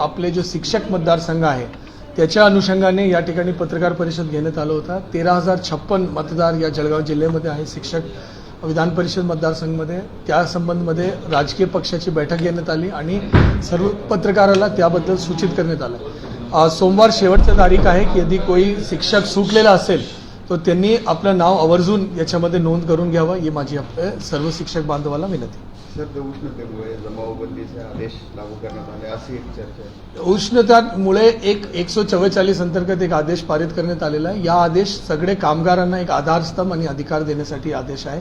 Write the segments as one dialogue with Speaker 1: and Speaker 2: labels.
Speaker 1: आपले जो शिक्षक मतदारसंघ आहे त्याच्या अनुषंगाने या ठिकाणी पत्रकार परिषद घेण्यात आलं होता. तेरा हजार छप्पन मतदार या जळगाव जिल्ह्यामध्ये आहे शिक्षक विधान परिषद मतदारसंघमध्ये. त्या संबंधमध्ये राजकीय पक्षाची बैठक घेण्यात आली आणि सर्व पत्रकाराला त्याबद्दल सूचित करण्यात आलं. सोमवार शेवटचा तारीख आहे की यदि कोई शिक्षक सुटलेला असेल तर त्यांनी आपलं नाव आवर्जून याच्यामध्ये नोंद करून घ्यावं. ही माझी आपल्या सर्व शिक्षक बांधवाला विनंती.
Speaker 2: सर उष्णतेमुळे जमावबंदीचे आदेश लागू करण्यात आले अशी एक चर्चा आहे.
Speaker 1: उष्णतामुळे एक एकशे चव्वेचाळीस अंतर्गत एक आदेश पारित करण्यात आलेला आहे. या आदेश सगळे कामगारांना एक आधारस्तंभ आणि अधिकार देण्यासाठी आदेश आहे.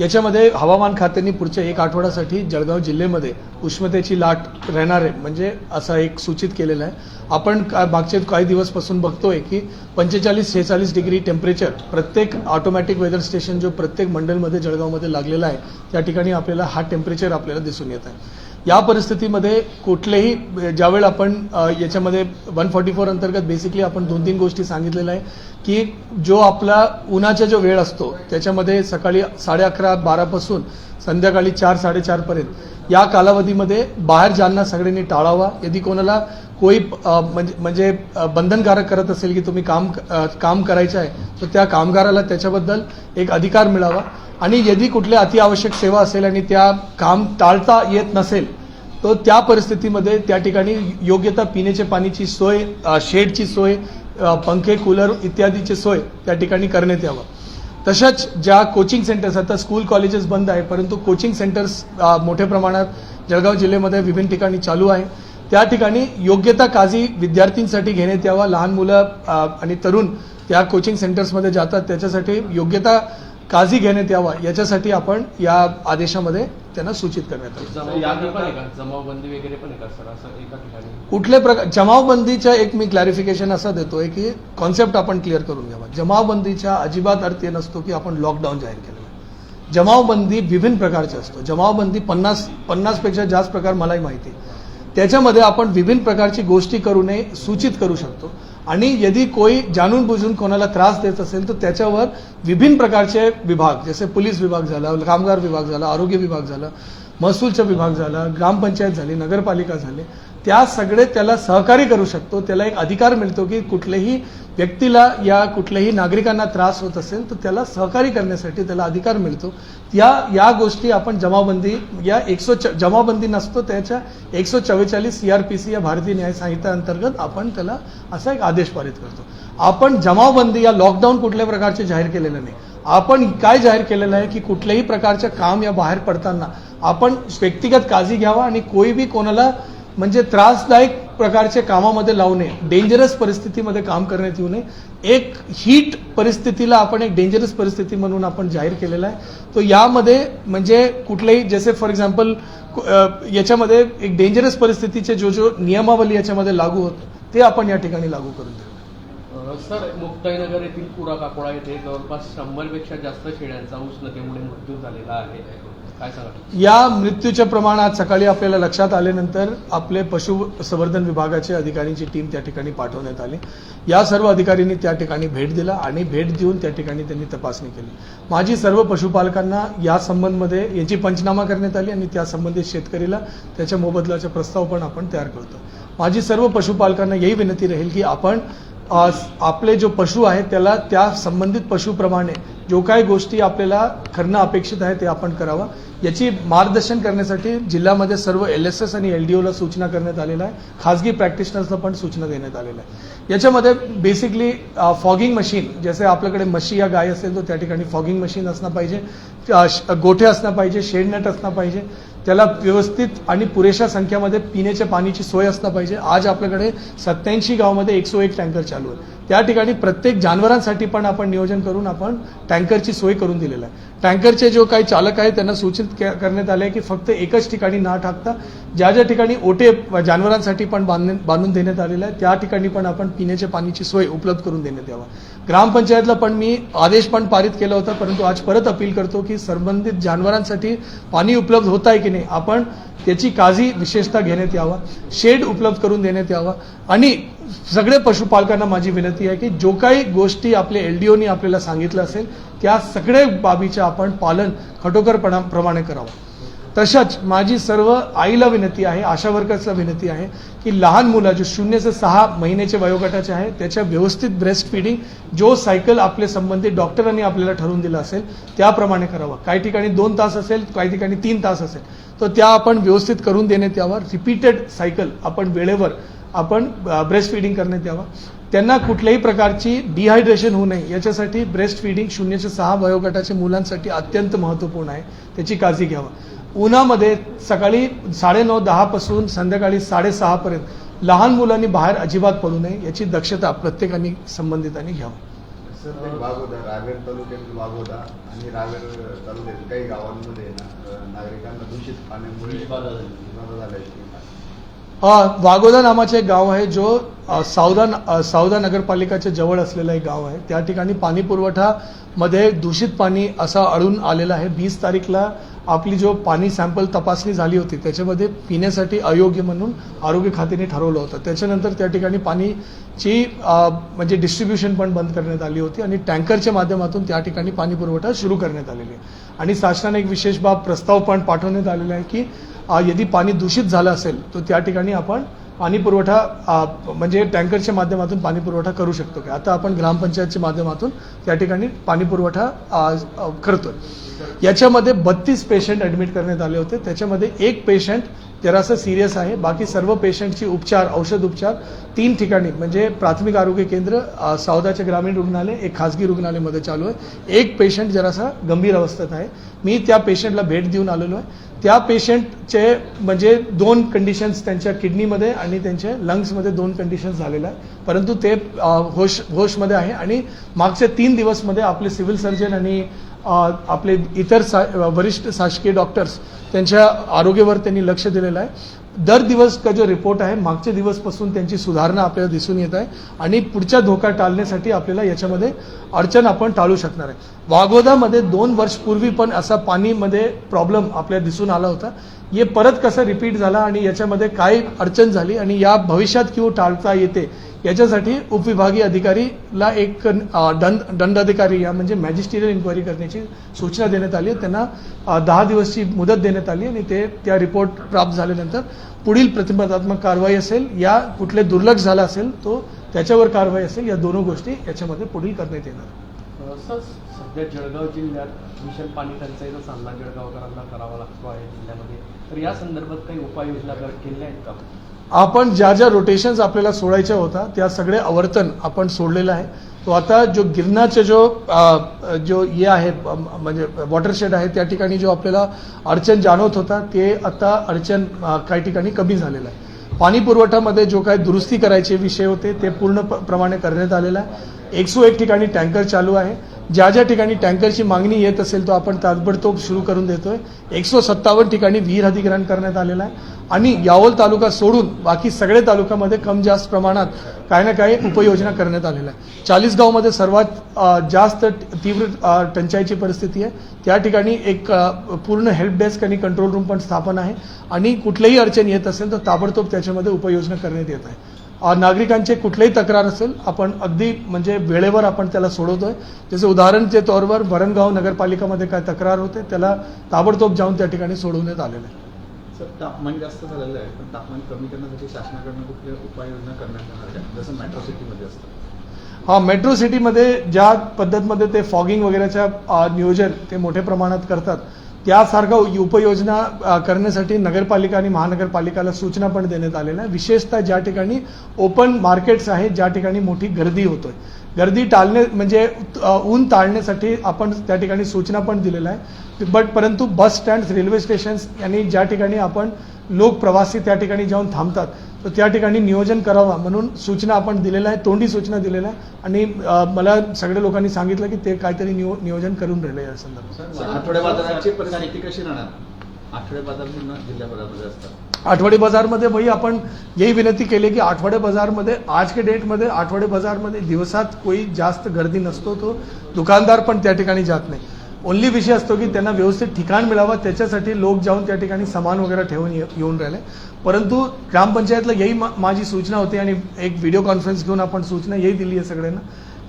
Speaker 1: याच्यामध्ये हवामान खात्याने पुढच्या एक आठवड्यासाठी जळगाव जिल्ह्यामध्ये उष्णतेची लाट राहणार आहे म्हणजे असं एक सूचित केलेलं आहे. आपण का- मागचे काही दिवसपासून बघतोय की पंचेचाळीस शेहेचाळीस डिग्री टेम्परेचर प्रत्येक ऑटोमॅटिक वेदर स्टेशन जो प्रत्येक मंडलमध्ये जळगावमध्ये लागलेला आहे त्या ठिकाणी आपल्याला हा टेम्परेचर आपल्याला दिसून येत आहे. या परिस्थितीमध्ये कुठलेही ज्यावेळेला आपण याच्यामध्ये वन फॉर्टी फोर अंतर्गत बेसिकली आपण दोन तीन गोष्टी सांगितलेल्या आहे की जो आपला उन्हाचा जो वेळ असतो त्याच्यामध्ये सकाळी साडे अकरा बारापासून संध्याकाळी चार साडेचारपर्यंत या कालावधीमध्ये बाहेर जाणं सगळ्यांनी टाळावा. यदि कोणाला कोई म्हणजे म्हणजे बंधनकारक करत असेल की तुम्ही काम काम करायचं आहे तर त्या कामगाराला त्याच्याबद्दल एक अधिकार मिळावा. आणि यदि कुठल्या अतिआवश्यक सेवा असेल आणि त्या काम टाळता येत नसेल तर त्या परिस्थितीमध्ये त्या ठिकाणी योग्यता पिण्याच्या पाण्याची सोय शेडची सोय पंखे कूलर इत्यादीची सोय त्या ठिकाणी करण्यात यावं. तशाच ज्या कोचिंग सेंटर्स आता स्कूल कॉलेजेस बंद आहे परंतु कोचिंग सेंटर्स मोठ्या प्रमाणात जळगाव जिल्ह्यामध्ये विभिन्न ठिकाणी चालू आहे. त्या ठिकाणी योग्यता काळजी विद्यार्थ्यांसाठी घेण्यात यावा. लहान मुलं आणि तरुण त्या कोचिंग सेंटर्समध्ये जातात. त्याच्यासाठी योग्यता काळजी घेण्यात यावा याच्यासाठी आपण या आदेशामध्ये त्यांना सूचित करण्यात आलं. कुठल्या प्रकार जमावबंदीच्या एक मी क्लॅरिफिकेशन असं देतोय की कॉन्सेप्ट आपण क्लिअर करून घ्यावा. जमावबंदीच्या अजिबात अर्थ हे नसतो की आपण लॉकडाऊन जाहीर केलं. जमावबंदी विभिन्न प्रकारचे असतो. जमावबंदी पन्नास पन्नासपेक्षा जास्त प्रकार मलाही माहिती त्याच्यामध्ये आपण विभिन्न प्रकारची गोष्टी करू नये सूचित करू शकतो. आणि यदि कोई जाणून बुजून कोणाला त्रास देत असेल तर त्याच्यावर विभिन्न प्रकारचे विभाग जसे पोलीस विभाग झाला कामगार विभाग झाला आरोग्य विभाग झाला महसूलचा विभाग झाला ग्रामपंचायत झाली नगरपालिका झाली त्या सगळे त्याला सहकार्य करू शकतो. त्याला एक अधिकार मिळतो की कुठल्याही व्यक्तीला या कुठल्याही नागरिकांना त्रास होत असेल तर त्याला सहकार्य करण्यासाठी त्याला अधिकार मिळतो. या या गोष्टी आपण जमाबंदी या एकशे च- जमाबंदी नसतो त्याच्या एकशे चव्वेचाळीस सी या भारतीय न्याय संहिता अंतर्गत आपण त्याला असा एक आदेश पारित करतो. आपण जमावबंदी या लॉकडाऊन कुठल्या प्रकारचे जाहीर केलेलं नाही. आपण काय जाहीर केलेलं आहे की कुठल्याही प्रकारचं काम या बाहेर पडताना आपण व्यक्तिगत काळजी घ्यावा आणि कोई बी कोणाला म्हणजे त्रासदायक प्रकारचे कामामध्ये लावू नये. डेंजरस परिस्थितीमध्ये काम करण्यात येऊ नये. एक हीट परिस्थितीला आपण एक डेंजरस परिस्थिती म्हणून आपण जाहीर केलेला आहे. तो यामध्ये म्हणजे कुठलेही जसे फॉर एक्झाम्पल याच्यामध्ये एक डेंजरस परिस्थितीचे जो जो नियमावली याच्यामध्ये लागू होत ते आपण या ठिकाणी लागू करून देऊ.
Speaker 3: सर मुक्ताईनगर येथील पुरा काकोळा येथे जवळपास शंभरपेक्षा जास्त शेळ्यांचा उष्णतेमुळे मृत्यू झालेला आहे. काय सांगा
Speaker 1: या मृत्यूच्या प्रमाणात सकाळी आपल्याला लक्षात आल्यानंतर आपले पशुसंवर्धन विभागाचे अधिकाऱ्यांची टीम त्या ठिकाणी पाठवण्यात आली. या सर्व अधिकाऱ्यांनी त्या ठिकाणी भेट दिला आणि भेट देऊन त्या ठिकाणी त्यांनी तपासणी केली. माझी सर्व पशुपालकांना या संबंधमध्ये याची पंचनामा करण्यात आली आणि त्या संबंधित शेतकरीला त्याच्या मोबदल्याचा प्रस्ताव पण आपण तयार करतो. माझी सर्व पशुपालकांना यही विनंती राहील की आपण आपले जो पशु आहे त्याला त्या संबंधित पशुप्रमाणे जो काही गोष्टी आपल्याला करणं अपेक्षित आहे ते आपण करावं. याची मार्गदर्शन करण्यासाठी जिल्ह्यामध्ये सर्व एल एस एस आणि एल डी ओला सूचना करण्यात आलेल्या आहे. खाजगी प्रॅक्टिशनर्सला पण सूचना देण्यात आलेल्या आहे याच्यामध्ये बेसिकली फॉगिंग मशीन जसे आपल्याकडे म्हशी या गाय असेल तर त्या ठिकाणी फॉगिंग मशीन असणं पाहिजे. गोठे असणं पाहिजे शेडनेट असणं पाहिजे. त्याला व्यवस्थित आणि पुरेशा संख्यामध्ये पिण्याच्या पाण्याची सोय असला पाहिजे. आज आपल्याकडे सत्याऐंशी गावामध्ये एकशे एक टँकर चालू आहे त्या ठिकाणी प्रत्येक जानवरांसाठी पण आपण नियोजन करून आपण टँकरची सोय करून दिलेलं आहे. टँकरचे जो काही चालक आहे त्यांना सूचित करण्यात आले आहे की फक्त एकच ठिकाणी न टाकता ज्या ज्या ठिकाणी ओटे जानवरांसाठी पण बांधणे- बांधून देण्यात आलेलं आहे त्या ठिकाणी पण आपण पिण्याच्या पाण्याची सोय उपलब्ध करून देण्यात यावा. ग्रामपंचायतला पण मी आदेश पण पारित केला होता परंतु आज परत अपील करतो की संबंधित जानवरांसाठी पाणी उपलब्ध होत आहे की नाही आपण त्याची काळजी विशेषतः घेण्यात यावा. शेड उपलब्ध करून देण्यात यावा. आणि सगळे पशुपालकांना माझी विनंती आहे की जो काही गोष्टी आपले एलडीओनी आपल्याला सांगितलं असेल त्या सगळ्या बाबीचं आपण पालन खटोकरपणा प्रमाणे करावं. तशाच माझी सर्व आईला विनंती आहे आशा वर्कर्सला विनंती आहे की लहान मुलं जे शून्य ते सहा महिन्याचे वयोगटाचे आहे त्याच्या व्यवस्थित ब्रेस्ट फिडिंग जो सायकल आपले संबंधित डॉक्टरांनी आपल्याला ठरवून दिला असेल त्याप्रमाणे करावं. काही ठिकाणी दोन तास असेल काही ठिकाणी तीन तास असेल तर त्या आपण व्यवस्थित करून देण्यात यावं रिपीटेड सायकल आपण वेळेवर आपण ब्रेस्ट फिडिंग करण्यात यावं. त्यांना कुठल्याही प्रकारची डिहायड्रेशन होऊ नये. याच्यासाठी ब्रेस्ट फिडिंग शून्य ते सहा वयोगटाच्या मुलांसाठी अत्यंत महत्त्वपूर्ण आहे. त्याची काळजी घ्यावं. उन्हामध्ये सकाळी साडेनऊ दहापासून संध्याकाळी साडेसहापर्यंत लहान मुलांनी बाहेर अजिबात पडू नये. याची दक्षता प्रत्येकाने संबंधितांनी घ्यावं.
Speaker 2: सर ते वाघोदा रावेर तालुक्यातील वाघोदा आणि रावेर तालुक्यातील काही गावांमध्ये ना अं, नागरिकांना दूषित पाण्यामुळे झाल्याची
Speaker 1: वागोदा वाघोदा नावाचे एक गाव आहे जो सावदा सावदा नगरपालिकाच्या जवळ असलेलं एक गाव आहे. त्या ठिकाणी पाणी पुरवठा मध्ये दूषित पाणी असं अडून आलेलं आहे. वीस तारीखला आपली जो पाणी सॅम्पल तपासणी झाली होती त्याच्यामध्ये पिण्यासाठी अयोग्य म्हणून आरोग्य खात्याने ठरवलं होतं. त्याच्यानंतर त्या ठिकाणी पाणीची म्हणजे डिस्ट्रीब्युशन पण बंद करण्यात आली होती आणि टँकरच्या माध्यमातून त्या ठिकाणी पाणी पुरवठा सुरू करण्यात आलेली आहे. आणि शासनाने एक विशेष बाब प्रस्ताव पण पाठवण्यात आलेला आहे की यदि पाणी दूषित झालं असेल तर त्या ठिकाणी आपण पाणी पुरवठा म्हणजे टँकरच्या माध्यमातून पाणी पुरवठा करू शकतो का? आता आपण ग्रामपंचायतच्या माध्यमातून त्या ठिकाणी पाणी पुरवठा करतो करतोय. याच्यामध्ये बत्तीस पेशंट ॲडमिट करण्यात आले होते. त्याच्यामध्ये एक पेशंट जरासं सिरियस आहे. बाकी सर्व पेशंटची उपचार औषध उपचार तीन ठिकाणी म्हणजे प्राथमिक आरोग्य केंद्र सौदाचे सावदाचे ग्रामीण रुग्णालय एक खासगी रुग्णालयमध्ये चालू आहे. एक पेशंट जरासा गंभीर अवस्थेत आहे. मी त्या पेशंटला भेट देऊन आलेलो आहे. त्या पेशंटचे म्हणजे दोन कंडिशन्स त्यांच्या किडनीमध्ये आणि त्यांच्या लंग्समध्ये दोन कंडिशन्स झालेलं आहे परंतु ते होश होशमध्ये आहे आणि मागच्या तीन दिवसमध्ये आपले सिव्हिल सर्जन आणि आपले इतर सा वरिष्ठ शासकीय डॉक्टर्स त्यांच्या आरोग्यावर त्यांनी लक्ष दिलेलं आहे. दर दिवस का जो रिपोर्ट आहे मागच्या दिवसपासून त्यांची सुधारणा आपल्याला दिसून येत आहे आणि पुढचा धोका टाळण्यासाठी आपल्याला याच्यामध्ये अडचण आपण टाळू शकणार आहे. वाघोदामध्ये दोन वर्षपूर्वी पण असा पाणीमध्ये प्रॉब्लेम आपल्याला दिसून आला होता. हे परत कसं रिपीट झाला आणि याच्यामध्ये काय अडचण झाली आणि या भविष्यात किंवा टाळता येते याच्यासाठी उपविभागीय अधिकारीला एक दंड दंडाधिकारी या म्हणजे मॅजिस्ट्रियल इन्क्वायरी करण्याची सूचना देण्यात आली आहे. त्यांना दहा दिवसची मुदत देण्यात आली आणि ते त्या रिपोर्ट प्राप्त झाल्यानंतर पुढील प्रतिबंधात्मक कारवाई असेल या कुठले दुर्लक्ष झाला असेल तो त्याच्यावर कारवाई असेल या दोन गोष्टी याच्यामध्ये पुढील करण्यात येणार.
Speaker 3: सध्या जळगाव जिल्ह्यात भीषण पाणी टंचाईचा सामना जळगावकरांना करावा लागतो आहे जिल्ह्यामध्ये. तर या संदर्भात काही उपाययोजना कर- केल्या आहेत का?
Speaker 1: आपण ज्या ज्या रोटेशन्स आपल्याला सोडायच्या होता त्या सगळे आवर्तन आपण सोडलेलं आहे. तो आता जो गिरणाचे जो आ, जो हे आहे म्हणजे वॉटरशेड आहे त्या ठिकाणी जो आपल्याला अडचण जाणवत होता ते आता अडचण काही ठिकाणी कमी झालेलं आहे. पाणी पुरवठ्यामध्ये जो काही दुरुस्ती करायचे विषय होते ते पूर्ण प्रमाणे करण्यात आलेलं आहे. एकशे एक ठिकाणी टँकर चालू आहे. ज्या ज्या ठिकाणी टँकरची मागणी येत असेल तो आपण ताबडतोब सुरू करून देतोय. एकशे सत्तावन्न ठिकाणी विहीर अधिग्रहण करण्यात आलेलं आहे. आणि यावल तालुका सोडून बाकी सगळे तालुक्यामध्ये कम जास्त प्रमाणात काही ना काही उपाययोजना करण्यात आलेल्या आहे. चाळीसगावमध्ये सर्वात जास्त तीव्र टंचाईची परिस्थिती आहे. त्या ठिकाणी एक पूर्ण हेल्प डेस्क आणि कंट्रोल रूम पण स्थापन आहे. आणि कुठलीही अडचण येत असेल तर ताबडतोब त्याच्यामध्ये उपयोजना करण्यात येत आहे. नागरिकांचे कुठलेही तक्रार असेल आपण अगदी म्हणजे वेळेवर आपण त्याला सोडवतोय. जसे उदाहरणच्या तौरवर वरणगाव नगरपालिकामध्ये काय तक्रार होते त्याला ताबडतोब जाऊन त्या ठिकाणी सोडवण्यात आलेलं आहे.
Speaker 4: सर तापमान जास्त झालेलं आहे पण तापमान कमी करण्यासाठी शासनाकडनं कुठल्या उपाययोजना करण्यात येणार आहे जसं मेट्रो सिटीमध्ये असतं.
Speaker 1: हा मेट्रो सिटीमध्ये ज्या पद्धतमध्ये ते फॉगिंग वगैरेच्या नियोजन ते मोठ्या प्रमाणात करतात त्यासारखं उपयोजना उपाययोजना करण्यासाठी नगरपालिका आणि महानगरपालिकाला सूचना पण देण्यात आलेल्या आहे विशेषतः ज्या ठिकाणी ओपन मार्केट्स आहेत ज्या ठिकाणी मोठी गर्दी होतोय. गर्दी टाळणे म्हणजे ऊन टाळण्यासाठी आपण त्या ठिकाणी सूचना पण दिलेल्या आहे बट परंतु बस स्टँड रेल्वे स्टेशन्स यांनी ज्या ठिकाणी आपण लोक प्रवासी त्या ठिकाणी जाऊन थांबतात तर त्या ठिकाणी नियोजन करावं म्हणून सूचना आपण दिलेल्या आहे तोंडी सूचना दिलेल्या आहे आणि मला सगळ्या लोकांनी सांगितलं की ते काहीतरी नियो नियोजन करून राहिले या संदर्भात.
Speaker 4: आठवडे बाजाराची परिस्थिती कशी राहणार? आठवडे बाजार पूर्ण जिल्ह्याभरामध्ये असतात.
Speaker 1: आठवडे बाजारमध्ये वही आपण यही विनंती केली की आठवडे बाजारमध्ये आज के डेटमध्ये आठवडे बाजारमध्ये दिवसात कोई जास्त गर्दी नसतो तो दुकानदार पण त्या ठिकाणी जात नाही. ओन्ली विषय असतो की त्यांना व्यवस्थित ठिकाण मिळावं त्याच्यासाठी लोक जाऊन त्या ठिकाणी सामान वगैरे ठेवून ये- येऊन राहिले. परंतु ग्रामपंचायतला यही मा- माझी सूचना होती आणि एक व्हिडिओ कॉन्फरन्स घेऊन आपण सूचना यही दिली आहे सगळ्यांना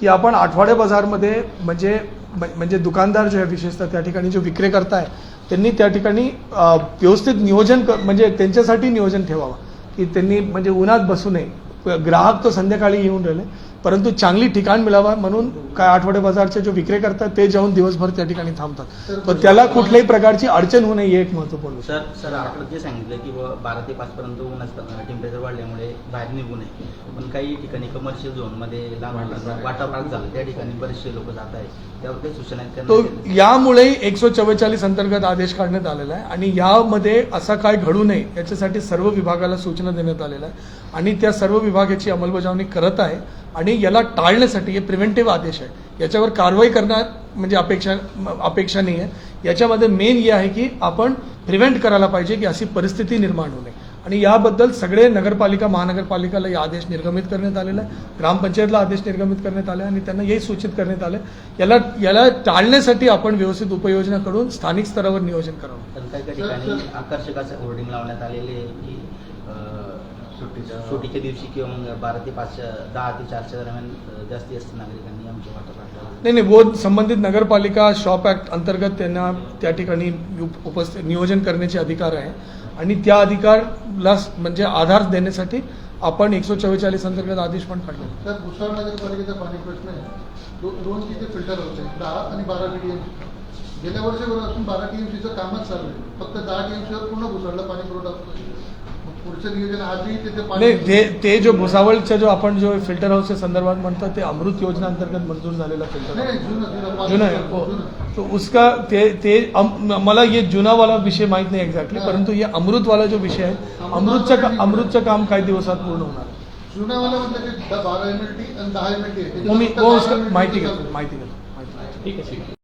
Speaker 1: की आपण आठवडे बाजारमध्ये म्हणजे म्हणजे दुकानदार जो आहे विशेषतः त्या ठिकाणी जो विक्रेकर्ता आहे त्यांनी त्या ठिकाणी व्यवस्थित नियोजन क- म्हणजे त्यांच्यासाठी नियोजन ठेवावं की त्यांनी म्हणजे उन्हात बसू नये. ग्राहक तो संध्याकाळी येऊन राहिले. परंतु चांगली ठिकाण मिळावा म्हणून काय आठवडे बाजारचे जो विक्रे करतात ते जाऊन दिवसभर त्या ठिकाणी थांबतात पण त्याला कुठल्याही प्रकारची अडचण होऊ नये हे एक महत्त्वपूर्ण.
Speaker 5: सर सर आपण जे सांगितलं की बारा ते पाच पर्यंत ऊन असतं टेम्परेचर वाढल्यामुळे बाहेर निघू नये पण काही ठिकाणी कमर्शियल झोनमध्ये लहान मुलांना वाटर पार्क झालं त्या ठिकाणी बरेचसे लोक जात आहेत त्यावर काही सूचना आहेत
Speaker 1: तो? यामुळे एकशे चव्वेचाळीस अंतर्गत आदेश काढण्यात आलेला आहे आणि यामध्ये असा काय घडू नये याच्यासाठी सर्व विभागाला सूचना देण्यात आलेल्या आहे आणि त्या सर्व विभागाची अंमलबजावणी करत आहे आणि याला टाळण्यासाठी हे प्रिव्हेंटिव्ह आदेश आहे. याच्यावर कारवाई करणार म्हणजे अपेक्षा अपेक्षा नाही आहे. याच्यामध्ये मेन हे आहे की आपण प्रिव्हेंट करायला पाहिजे की अशी परिस्थिती निर्माण होऊ नये. आणि याबद्दल सगळे नगरपालिका महानगरपालिकाला या आदेश निर्गमित करण्यात आलेला आहे. ग्रामपंचायतला आदेश निर्गमित करण्यात आले आणि त्यांना हे सूचित करण्यात आले याला याला टाळण्यासाठी आपण व्यवस्थित उपाययोजना करून स्थानिक स्तरावर नियोजन करावं.
Speaker 5: आकर्षकाचं होर्डिंग लावण्यात आलेले की
Speaker 4: सुट्टीच्या
Speaker 5: सुट्टीच्या दिवशी किंवा मग बारा ते पाचच्या दहा ते चारच्या दरम्यान जास्ती असते नागरिकांनी आमच्या पार्कला
Speaker 1: नाही नाही वो संबंधित नगरपालिका शॉप ऍक्ट अंतर्गत त्यांना त्या ठिकाणी उप- उपस्थित नियोजन करण्याचे अधिकार आहे. आणि त्या अधिकारला म्हणजे आधार देण्यासाठी आपण एकशे चव्वेचाळीस अंतर्गत आदेश पण काढले
Speaker 6: सर भुसावळ नगरपालिकेचा पाणी प्रश्न आहे. दोन तिथे फिल्टर होते दहा आणि बारा टीएमसी गेल्या वर्षभरापासून बारा टीएमसीचं कामच चालू आहे. फक्त दहा टीएमसीवर पूर्ण भुसावळला पाणी पुरवठा पुढचं नियोजन आजही तिथे पाणी
Speaker 1: नाही ते ते जो भुसावळच्या जो आपण जो फिल्टर हाऊसच्या संदर्भात म्हणतो ते अमृत योजना अंतर्गत मंजूर झालेला फिल्टर
Speaker 6: नाही
Speaker 1: हाऊस
Speaker 6: नाही जुनं जुनं पाच
Speaker 1: जुना है
Speaker 6: वर्षाचं,
Speaker 1: वो
Speaker 6: जुनं.
Speaker 1: तो उसका ते ते अम, मला ये जुना वाला विषय माहीत नाही एक्झॅक्टली
Speaker 6: हा.
Speaker 1: परंतु ये अमृत वाला जो विषय आहे अमृतचं का- अमृतचं काम काही दिवसात पूर्ण होणार आहे.
Speaker 6: जुनावाला म्हटलं की द- बारा एम एल टी आणि दहा एम एल टी
Speaker 1: वो मी वो उसका माहिती घेतो माहिती घेतो माहिती घेतो.
Speaker 3: ठीक आहे ठीक आहे